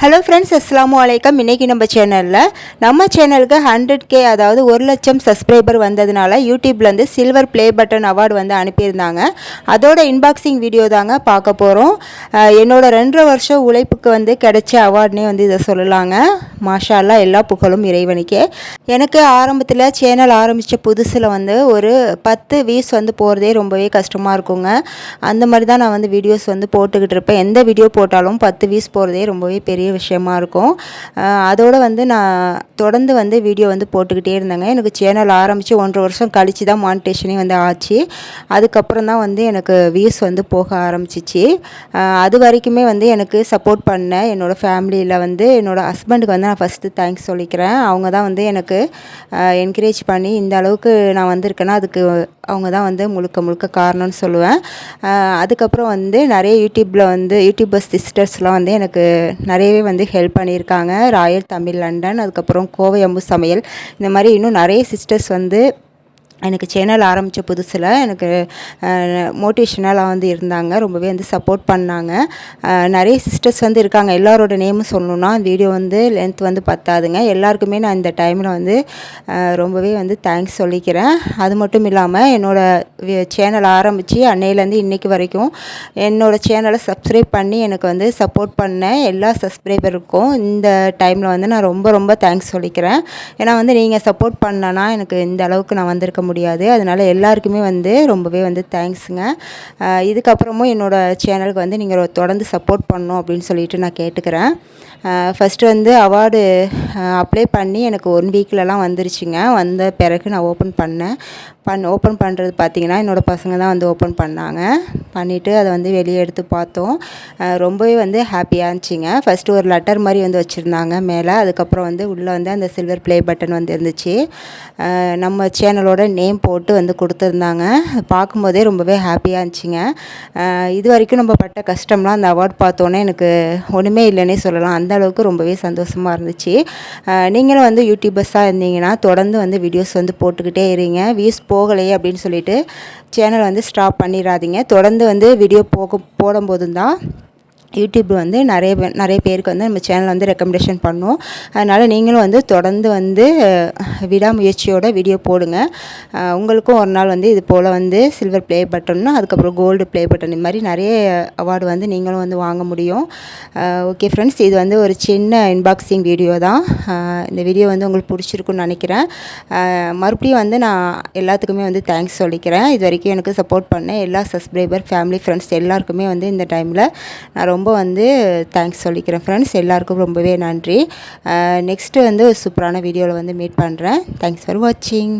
Hello friends அஸ்லாம் வலைக்கம் இன்றைக்கி நம்ம சேனலில் நம்ம சேனலுக்கு ஹண்ட்ரட் கே அதாவது ஒரு லட்சம் சப்ஸ்கிரைபர் வந்ததுனால யூடியூப்லேருந்து சில்வர் ப்ளே பட்டன் அவார்டு வந்து அனுப்பியிருந்தாங்க. அதோட இன்பாக்சிங் வீடியோ தாங்க பார்க்க போகிறோம் என்னோடய ரெண்டரை வருஷம் உழைப்புக்கு வந்து கிடைச்ச அவார்டுனே வந்து இதை சொல்லலாங்க. மாஷா எல்லா புகழும் இறைவனுக்கே. எனக்கு ஆரம்பத்தில் சேனல் ஆரம்பித்த புதுசில் வந்து ஒரு பத்து வீஸ் வந்து போகிறதே ரொம்பவே கஷ்டமாக இருக்குங்க. அந்த மாதிரி தான் நான் வந்து வீடியோஸ் வந்து போட்டுக்கிட்டு இருப்பேன். எந்த வீடியோ போட்டாலும் பத்து வீஸ் போகிறதே ரொம்பவே பெரிய விஷயமா இருக்கும். அதோடு வந்து நான் தொடர்ந்து வந்து வீடியோ வந்து போட்டுக்கிட்டே இருந்தேங்க. எனக்கு சேனல் ஆரம்பித்து ஒன்றரை வருஷம் கழித்து தான் மானிட்டேஷனே வந்து ஆச்சு. அதுக்கப்புறம் தான் வந்து எனக்கு வியூஸ் வந்து போக ஆரம்பிச்சிச்சு. அது வரைக்குமே வந்து எனக்கு சப்போர்ட் பண்ண என்னோடய ஃபேமிலியில் வந்து என்னோடய ஹஸ்பண்டுக்கு வந்து நான் ஃபஸ்ட்டு தேங்க்ஸ் சொல்லிக்கிறேன். அவங்க தான் வந்து எனக்கு என்கரேஜ் பண்ணி இந்த அளவுக்கு நான் வந்திருக்கேன்னா அதுக்கு அவங்க தான் வந்து முழுக்க முழுக்க காரணம்னு சொல்லுவேன். அதுக்கப்புறம் வந்து நிறைய யூடியூப்பில் வந்து யூடியூபர்ஸ் சிஸ்டர்ஸ்லாம் வந்து எனக்கு நிறையவே வந்து ஹெல்ப் பண்ணியிருக்காங்க. ராயல் தமிழ் லண்டன் அதுக்கப்புறம் கோவை அம்பு சமையல் இந்த மாதிரி இன்னும் நிறைய சிஸ்டர்ஸ் வந்து எனக்கு சேனல் ஆரம்பித்த புதுசில் எனக்கு மோட்டிவேஷனலாக வந்து இருந்தாங்க. ரொம்பவே வந்து சப்போர்ட் பண்ணாங்க. நிறைய சிஸ்டர்ஸ் வந்து இருக்காங்க. எல்லாரோட நேமும் சொல்லணுன்னா வீடியோ வந்து லென்த் வந்து பத்தாதுங்க. எல்லாருக்குமே நான் இந்த டைமில் வந்து ரொம்பவே வந்து தேங்க்ஸ் சொல்லிக்கிறேன். அது மட்டும் இல்லாமல் என்னோடய சேனல் ஆரம்பித்து அன்னையிலேருந்து இன்றைக்கி வரைக்கும் என்னோடய சேனலை சப்ஸ்கிரைப் பண்ணி எனக்கு வந்து சப்போர்ட் பண்ண எல்லா சப்ஸ்கிரைபருக்கும் இந்த டைமில் வந்து நான் ரொம்ப ரொம்ப தேங்க்ஸ் சொல்லிக்கிறேன். ஏன்னா வந்து நீங்கள் சப்போர்ட் பண்ணலன்னா எனக்கு இந்த அளவுக்கு நான் வந்திருக்க முடியாது. அதனால் எல்லாருக்குமே வந்து ரொம்பவே வந்து தேங்க்ஸுங்க இதுக்கப்புறமும் என்னோடய சேனலுக்கு வந்து நீங்கள் தொடர்ந்து சப்போர்ட் பண்ணணும் அப்படின்னு சொல்லிட்டு நான் கேட்டுக்கிறேன். ஃபஸ்ட்டு வந்து அவார்டு அப்ளை பண்ணி எனக்கு ஒன் வீக்கிலலாம் வந்துருச்சுங்க. வந்த பிறகு நான் ஓப்பன் பண்ணேன். பண் ஓப்பன் பண்ணுறது பார்த்தீங்கன்னா என்னோடய பசங்க தான் வந்து ஓப்பன் பண்ணாங்க. பண்ணிவிட்டு அதை வந்து வெளியே எடுத்து பார்த்தோம். ரொம்பவே வந்து ஹாப்பியாக இருந்துச்சுங்க. ஃபஸ்ட்டு ஒரு லெட்டர் மாதிரி வந்து வச்சுருந்தாங்க மேலே. அதுக்கப்புறம் வந்து உள்ளே வந்து அந்த சில்வர் ப்ளே பட்டன் வந்து இருந்துச்சு. நம்ம சேனலோட நேம் போட்டு வந்து கொடுத்துருந்தாங்க. பார்க்கும்போதே ரொம்பவே ஹாப்பியாக இருந்துச்சுங்க. இது வரைக்கும் நம்ம பட்ட கஷ்டம்லாம் அந்த அவார்ட் பார்த்தோன்னே எனக்கு ஒன்றுமே இல்லைன்னே சொல்லலாம். அந்த அளவுக்கு ரொம்பவே சந்தோஷமாக இருந்துச்சு. நீங்களும் வந்து யூடியூபர்ஸாக இருந்தீங்கன்னா தொடர்ந்து வந்து வீடியோஸ் வந்து போட்டுக்கிட்டே இருங்க. வியூஸ் போகலையே அப்படின்னு சொல்லிட்டு சேனல் வந்து ஸ்டாப் பண்ணிடாதீங்க. தொடர்ந்து வந்து வீடியோ போக போடும்போது தான் யூடியூப் வந்து நிறைய பேர் நிறைய பேருக்கு வந்து நம்ம சேனல் வந்து ரெக்கமெண்டேஷன் பண்ணும். அதனால் நீங்களும் வந்து தொடர்ந்து வந்து விடாமுயற்சியோட வீடியோ போடுங்க. உங்களுக்கும் ஒரு நாள் வந்து இது போல் வந்து சில்வர் ப்ளே பட்டன்னு அதுக்கப்புறம் கோல்டு ப்ளே பட்டன் இது மாதிரி நிறைய அவார்டு வந்து நீங்களும் வந்து வாங்க முடியும். ஓகே ஃப்ரெண்ட்ஸ் இது வந்து ஒரு சின்ன இன்பாக்ஸிங் வீடியோ தான். இந்த வீடியோ வந்து உங்களுக்கு பிடிச்சிருக்குன்னு நினைக்கிறேன். மறுபடியும் வந்து நான் எல்லாத்துக்குமே வந்து தேங்க்ஸ் சொல்லிக்கிறேன். இது வரைக்கும் எனக்கு சப்போர்ட் பண்ண எல்லா சப்ஸ்கிரைபர் ஃபேமிலி ஃப்ரெண்ட்ஸ் எல்லாருக்குமே வந்து இந்த டைமில் நான் ரொம்ப வந்து தேங்க்ஸ் சொல்லிக்கிறேன் ஃப்ரெண்ட்ஸ் எல்லாருக்கும் ரொம்பவே நன்றி. நெக்ஸ்ட்டு வந்து ஒரு சூப்பரான வீடியோவில் வந்து மீட் பண்ணுறேன் தேங்க்ஸ் ஃபார் வாட்சிங்